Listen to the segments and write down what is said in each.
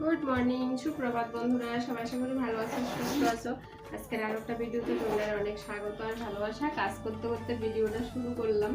Good morning, সুপ্রভাত বন্ধুরা, সবাই আশা ভালো আছো, সুস্থ আছো। আজকের আর একটা ভিডিওতে তোমাদের অনেক স্বাগত আর ভালোবাসা। কাজ করতে করতে ভিডিওটা শুরু করলাম।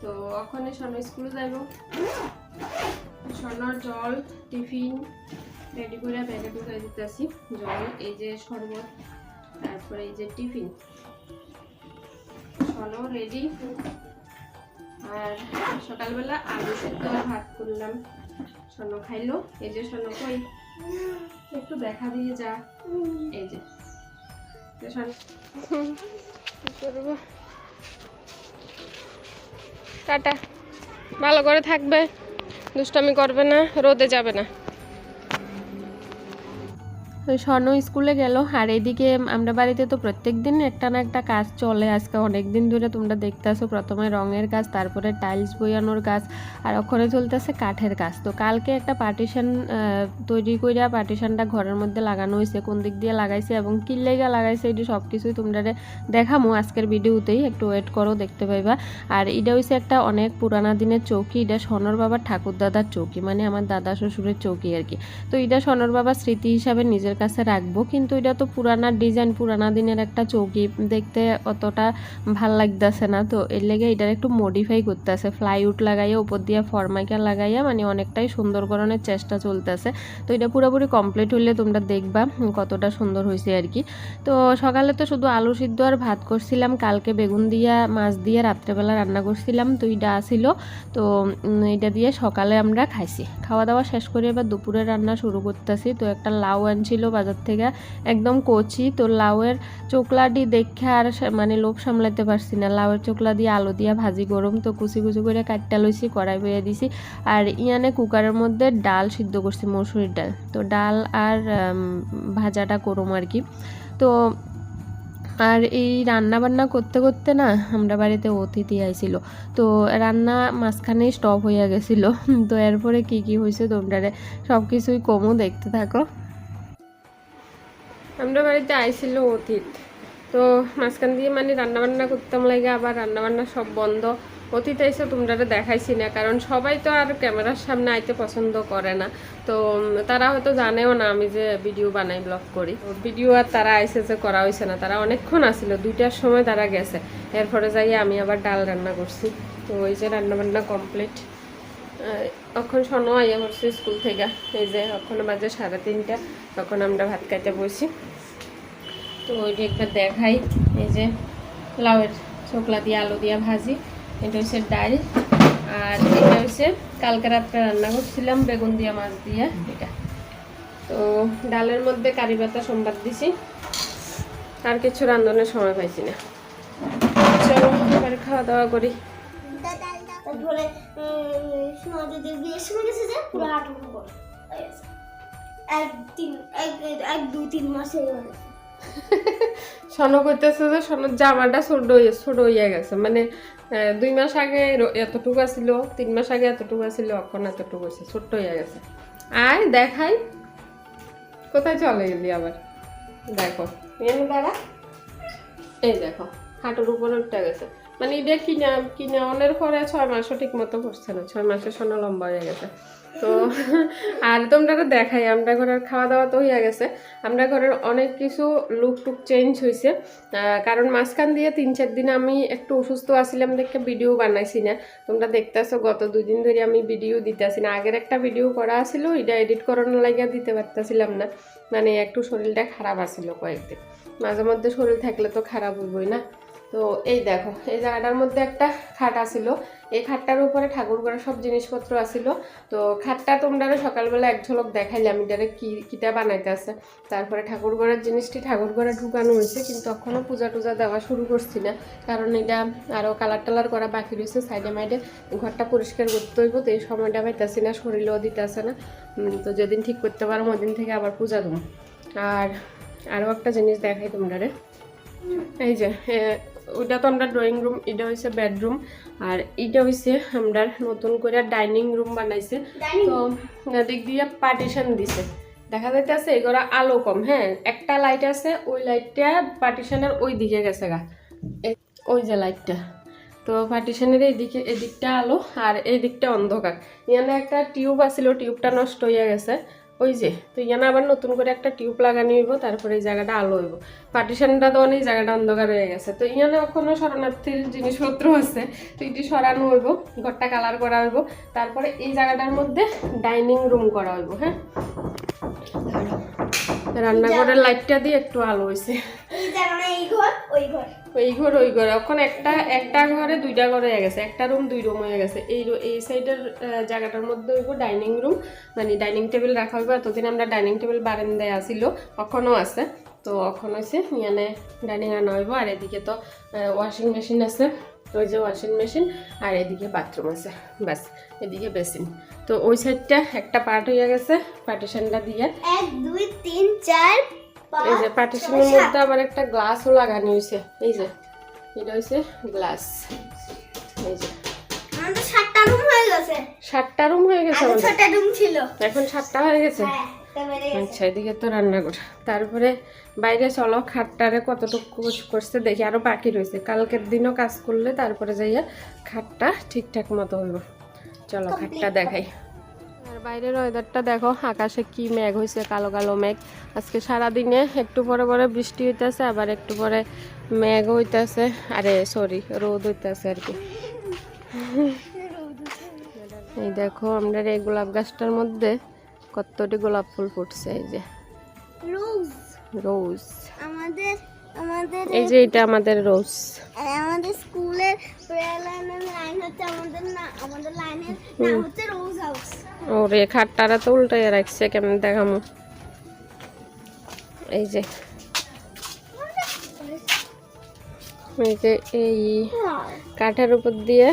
তো ওখানে স্বর্ণ স্কুলে যাইব। স্বর্ণর জল, টিফিন রেডি করে ব্যাগে ঢুকাই দিতেছি। জল, এই যে শরবত, তারপরে এই যে টিফিন। স্বর্ণ রেডি আর সকালবেলা আলু সেদ্ধ ভাত করলাম। স্বর্ণ খাইলো। এই যে স্বর্ণ কই? একটু দেখা দিয়ে যা। এই যে। করব? টাটা। ভালো করে থাকবে। দুষ্টামি করবে না রোদে যাবে না। স্বর্ণ স্কুলে গেল। আর এইদিকে আমরা বাড়িতে তো প্রত্যেক দিন একটা না একটা কাজ চলে। আজকে অনেক দিন ধরে তোমরা দেখতেছো প্রথমে রঙের কাজ তারপরে টাইলস বইয়ানোর কাজ আর ওখানে চলতেছে কাঠের কাজ তো কালকে একটা পার্টিশন তৈরি কইরা পার্টিশনটা ঘরের মধ্যে লাগানো হয়েছে কোন দিক দিয়ে লাগাইছে এবং কি লেগা লাগাইছে এটি সব কিছুই তোমরা দেখামো আজকের ভিডিওতেই। একটু ওয়েট করো, দেখতে পাইবা। আর এটা হইছে একটা অনেক পুরানা দিনের চৌকি। এটা সনর বাবার ঠাকুর দাদার চৌকি মানে আমার দাদা শ্বশুরের চৌকি আর কি। তো এটা সনর বাবার স্মৃতি হিসাবে নিজের কাছে রাখব, কিন্তু এটা তো পুরানা ডিজাইন পুরানা দিনের একটা চৌকি। দেখতে অতটা ভালো লাগতেছে না তো, এর লেগে এটার একটু মডিফাই করতেছে। ফ্লাইউড লাগাইয়া, উপর দিয়ে ফরমাইকা লাগাইয়া মানে অনেকটাই সুন্দরকরণের চেষ্টা চলতেছে। তো এটা পুরোপুরি কমপ্লিট হলে তোমরা দেখবা কতটা সুন্দর হয়েছে আর কি। তো সকালে তো শুধু আলু সিদ্ধ আর ভাত করছিলাম, কালকে বেগুন দিয়া, মাছ দিয়ে রাত্রেবেলা রান্না করছিলাম, তো এটা আসিল তো এটা দিয়ে সকালে আমরা খাইছি। খাওয়া দাওয়া শেষ করে এবার দুপুরে রান্না শুরু করতেছি। তো একটা লাউ আনছিল বাজার থেকে একদম কচি। তো লাউয়ের চোকলাটি দেখে আর মানে লোভ সামলাতে পারছি না। লাউয়ের চোকলা দিয়ে আলু দিয়া ভাজি গরম। তো কুচি কুচি করে কাটটা লইছি, কড়াই বইয়ে দিছি। আর ইয়ানে কুকারের মধ্যে ডাল সিদ্ধ করছি, মসুরির ডাল। তো ডাল আর ভাজাটা করুম আর কি। তো আর এই রান্না বান্না করতে করতে না আমরা বাড়িতে অতিথি আইছিল। তো রান্না মাঝখানেই স্টপ হইয়া গেছিল। তো এরপরে কি কি হয়েছে তোমরা সব কিছুই কমও দেখতে থাকো। আমরা বাড়িতে আইছিল অতীত। তো মাঝখান দিয়ে মানে রান্নাবান্না করতাম লাগে, আবার রান্নাবান্না সব বন্ধ। অতীত এসে তোমরা দেখাইছি না, কারণ সবাই তো আর ক্যামেরার সামনে আইতে পছন্দ করে না। তো তারা হয়তো জানেও না আমি যে ভিডিও বানাই ব্লগ করি। ভিডিও আর তারা আইসে যে করা হয়েছে না, তারা অনেকক্ষণ আসছিল দুইটার সময় তারা গেছে। এরপরে যাই আমি আবার ডাল রান্না করছি। তো ওই যে রান্নাবান্না কমপ্লিট এখন শোনো, আইয়া করছি স্কুল থেকে। এই যে এখন বাজে সাড়ে তিনটা, তখন আমরা ভাত খাইতে বসি। তো ওইটা একটা দেখাই। এই যে লাউয়ের চোকলা দিয়ে আলু দিয়ে ভাজি, এটা হচ্ছে ডাল। আর এটা হচ্ছে কালকে রাত্রে রান্না করছিলাম, বেগুন দিয়ে মাছ দিয়ে এটা। তো ডালের মধ্যে কারি পাতা সোমবার দিছি। আর কিছু রান্ধনের সময় পাইছি না। চলো খাওয়া দাওয়া করি। তারপরে সোনা দিদির বিয়ের সময় গেছে যে পুরো হাঁটু করে এক তিন এক এক দুই তিন মাসে সনক হইতেছে যে সনক জামাটা ছোট হয়ে ছোট হইয়া গেছে। মানে দুই মাস আগে এতটুকু আছিল তিন মাস আগে এতটুকু আছিল এখন এতটুকু হয়েছে ছোট্ট হইয়া গেছে। আয় দেখাই। কোথায় চলে গেলি আবার? দেখো। দাঁড়া। এই দেখো হাঁটুর উপরে উঠে গেছে। মানে এটা কিনা কিনা অনের পরে ছয় মাসও ঠিক মতো করছে না। ছয় মাসের সোনা লম্বা হয়ে গেছে। তো আর তোমরা দেখাই, আমরা ঘরের খাওয়া দাওয়া তো হইয়া গেছে। আমরা ঘরের অনেক কিছু লুক টুক চেঞ্জ হয়েছে কারণ মাঝখান দিয়ে তিন চার দিন আমি একটু অসুস্থ আছিলাম দেখে ভিডিও বানাইছি না। তোমরা দেখতেছো, গত দুই দিন ধরে আমি ভিডিও দিতেছি না। আগের একটা ভিডিও করা ছিল এটা এডিট করানোর লাগিয়া দিতে পারতেছিলাম না। মানে একটু শরীরটা খারাপ আছিল কয়েকদিন। মাঝে মধ্যে শরীর থাকলে তো খারাপ হইবই না। তো এই দেখো, এই জায়গাটার মধ্যে একটা খাট আছিল এই খাটটার উপরে ঠাকুর ঘরের সব জিনিসপত্র আছিল তো খাটটা তোমরা সকালবেলা এক ঝলক দেখাইলাম এটারে কি, কিটা বানাইতে আছে। তারপরে ঠাকুর ঘরের জিনিসটি ঠাকুর ঘরে ঢুকানো হয়েছে, কিন্তু এখনও পূজা টুজা দেওয়া শুরু করছি না। কারণ এটা আরও কালার টালার করা বাকি রয়েছে, সাইডে মাইডে ঘরটা পরিষ্কার করতে হইব, তো এই সময়টা পাইতেছি না, শরীরও দিতেছে না। তো যেদিন ঠিক করতে পারো ওদিন থেকে আবার পূজা দেবো। আর আরও একটা জিনিস দেখাই তোমরা এই যে ওইটা তো আমরা ড্রয়িং রুম এটা হচ্ছে বেডরুম আর এটা হচ্ছে আমরা নতুন করে ডাইনিং রুম বানাইছে। তো দিক দিয়ে পার্টিশন দিছে। দেখা যাইতেছে এগুলো আলো কম হ্যাঁ? একটা লাইট আছে ওই লাইটটা পার্টিশনের ওই দিকে গেছে গা। ওই যে লাইটটা তো পার্টিশনের এইদিকে এদিকটা আলো আর এই দিকটা অন্ধকার। এখানে একটা টিউব আছিল টিউবটা নষ্ট হয়ে গেছে। ওই যে তো ইয়ানা আবার নতুন করে একটা টিউব লাগানো হইব তারপরে এই জায়গাটা আলো হইব। পার্টিশনটা তো অনেক জায়গাটা অন্ধকার হয়ে গেছে। তো ইয়ানা এখনও শরণার্থীর জিনিসপত্র আছে। তো এটি সরানো হইব ঘরটা কালার করা হইব। তারপরে এই জায়গাটার মধ্যে ডাইনিং রুম করা হইব হ্যাঁ? রান্নাঘরের লাইটটা দিয়ে একটু আলো হয়েছে এই জায়গা এই ঘর ওই ঘর। ওই ঘর ওই ঘর এখন একটা একটা ঘরে দুইটা ঘর হয়ে গেছে। একটা রুম দুই রুম হয়ে গেছে। এই এই সাইডের জায়গাটার মধ্যে হইব ডাইনিং রুম মানে ডাইনিং টেবিল রাখা হইব। এতদিন আমরা ডাইনিং টেবিল বারান্দায় আসিল এখনও আছে। তো এখন হয়েছে ইয়ানে ডাইনিং আনা হইব। আর এদিকে তো ওয়াশিং মেশিন আছে। ওই যে ওয়াশিং মেশিন আর এদিকে বাথরুম আছে। ব্যাস, এদিকে বেসিন তো ওই সাইডটা একটা পার্ট হয়ে গেছে পার্টিশনটা দিয়ে। এক, দুই, তিন, চার এই যে পার্টিশনের মধ্যে আবার একটা গ্লাসও লাগানো হয়েছে। এই যে এটা হয়েছে গ্লাস এই যে। সাতটা রুম হয়ে গেছে। সাতটা রুম হয়ে গেছে ছটা রুম ছিল। এখন সাতটা হয়ে গেছে? হ্যাঁ আচ্ছা এদিকে তো রান্নাঘর। তারপরে বাইরে চলো খাটটারে কতটুকু করছে দেখি। আরও বাকি রয়েছে। কালকের দিনও কাজ করলে তারপরে যাইয়া খাটটা ঠিকঠাক মতো হইব। চলো খাটটা দেখাই। আর বাইরের ওয়েদারটা দেখো আকাশে কি মেঘ হয়েছে কালো কালো মেঘ। আজকে সারা দিনে একটু পরে পরে বৃষ্টি হইতেছে আবার একটু পরে মেঘ হইতেছে। আরে সরি রোদ হইতেছে আর কি। এই দেখো আমরা এই গোলাপ গাছটার মধ্যে কতটি গোলাপ ফুল ফুটছে এই যে। রোজ রোজ আমাদের আমাদের এই যে এটা আমাদের রোজ। আমাদের স্কুলের লাইনের লাইন হচ্ছে আমাদের না আমাদের লাইনের নাম হচ্ছে রোজ হাউস ওরে খাটটারা তো উল্টাই রাখছে কেমন দেখামো? এই যে। এই যে এই কাঠের উপর দিয়ে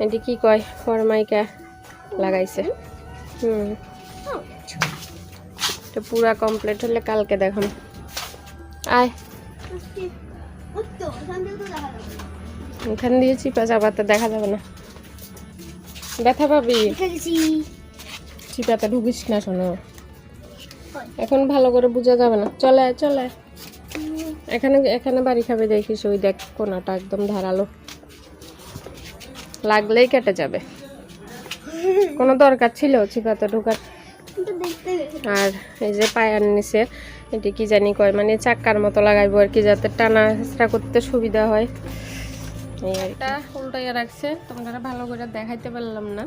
এটি কি কয়? ফরমাইকা লাগাইছে। হুম। এটা পুরা কমপ্লিট হলে কালকে দেখাম। আয়। এখান দিয়ে চিপা চাপাতে দেখা যাবে না। ব্যথা পাবি? চিপাতে ঢুকিস না, শোনো। এখন ভালো করে বোঝা যাবে না। চলে চলে। এখানে এখানে বাড়ি খাবে দেখিস, ওই দেখ কোনাটা একদম ধারালো। লাগলেই কেটে যাবে। কোনো দরকার ছিল? চিপাতে ঢোকার আর এই যে পায়ার নিচে এটি কি জানি কয় মানে চাক্কার মতো লাগাইবো আর কি, যাতে টানা হেঁচড়া করতে সুবিধা হয়। এই উল্টাইয়া রাখছে তোমরা ভালো করে দেখাইতে পারলাম না।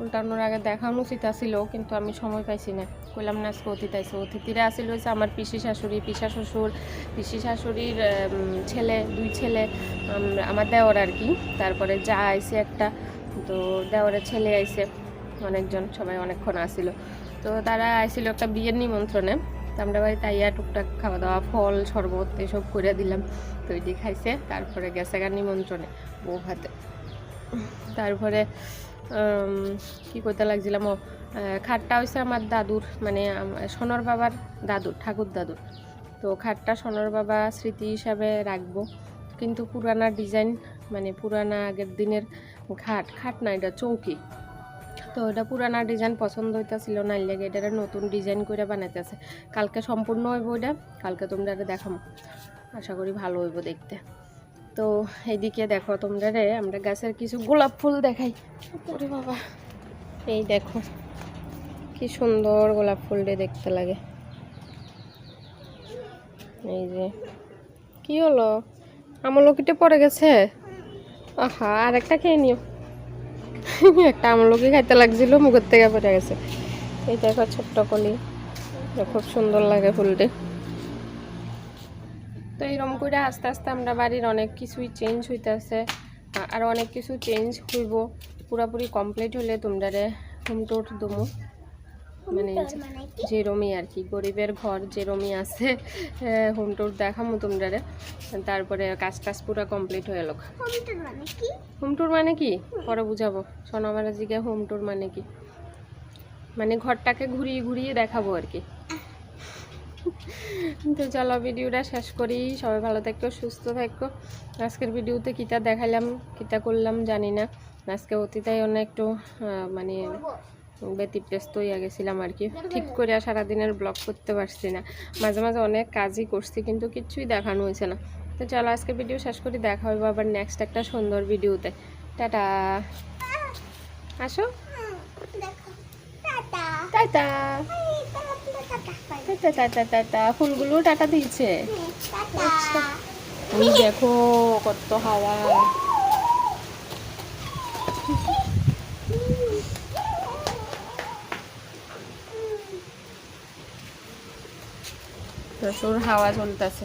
উল্টানোর আগে দেখানো উচিত আসিল কিন্তু আমি সময় পাইছি না। কইলাম না আজকে অতিথি আইসে অতিথিরা আসিল হয়েছে আমার পিসি শাশুড়ি, পিসা শ্বশুর, পিসি শাশুড়ির ছেলে, দুই ছেলে আমার দেওয়ার আর কি। তারপরে যা আইছে একটা, তো দেওয়ারের ছেলে আইছে, অনেকজন, সবাই অনেকক্ষণ আসিল তো তারা আইছিল একটা বিয়ের নিমন্ত্রণে। তো আমরা বাড়িতে আইয়া টুকটাক খাওয়া দাওয়া, ফল, শরবত এসব করে দিলাম। তো এটি খাইছে, তারপরে গেছে গা নিমন্ত্রণে বউ হাতে। তারপরে কি করতে লাগছিলাম ও খাটটা হয়েছে আমার দাদুর মানে সোনর বাবার দাদুর, ঠাকুর দাদুর। তো খাটটা সোনর বাবা স্মৃতি হিসাবে রাখব। কিন্তু পুরানা ডিজাইন মানে পুরানা আগের দিনের খাট খাট না, এটা চৌকি। তো এটা পুরানা ডিজাইন পছন্দ হইতাছিল না লেগে এটা নতুন ডিজাইন করে বানাইতেছে। কালকে সম্পূর্ণ হইব এটা কালকে তোমরা দেখাম। আশা করি ভালো হইব দেখতে। তো এইদিকে দেখো তোমরা রে আমরা গাছের কিছু গোলাপ ফুল দেখাই। ওরে বাবা। এই দেখো কি সুন্দর গোলাপ ফুলটা দেখতে লাগে। এই যে কি হলো? আমলকিটা পড়ে গেছে? আহা আর একটা খেয়ে নিও। একটা আমলকি খাইতে লাগছিল, মুখের থেকে পড়ে গেছে। এই দেখো ছোট্ট কলি খুব সুন্দর লাগে ফুলটি। তো এইরকম করে আস্তে আস্তে আমরা বাড়ির অনেক কিছুই চেঞ্জ হইতেছে আর অনেক কিছু চেঞ্জ হইব। পুরাপুরি কমপ্লিট হলে তোমরা হোম টোট দমু মানে মানে যেরমই আর কি গরিবের ঘর যেরমই আছে হোম টুর দেখামো তোমরা তারপরে কাজ টাজ পুরা কমপ্লিট হয়ে মানে কি? হোম ট্যুর মানে কি? পরে বুঝাবো। সোনামারা জিগে হোম ট্যুর মানে কি? মানে ঘরটাকে ঘুরিয়ে ঘুরিয়ে দেখাবো আর কি। তো চলো ভিডিওটা শেষ করি। সবাই ভালো থাকো সুস্থ থাকো। আজকের ভিডিওতে কিটা দেখালাম কিটা করলাম জানি না। আজকে অতিথায় অনেক একটু মানে ব্যতিব্যস্ত হয়ে গেছিলাম আর কি। ঠিক করে আর সারাদিনের ব্লগ করতে পারছি না। মাঝে মাঝে অনেক কাজই করছি কিন্তু কিচ্ছুই দেখানো হয়েছে না। তো চলো আজকে ভিডিও শেষ করি দেখা হইব আবার নেক্সট একটা সুন্দর ভিডিওতে টাটা। আসো। টাটা। টাটা টাটা টাটা। টাটা টাটা ফুলগুলো টাটা। দিয়েছে দেখো কত হাওয়া। প্রচুর হাওয়া চলতেছে।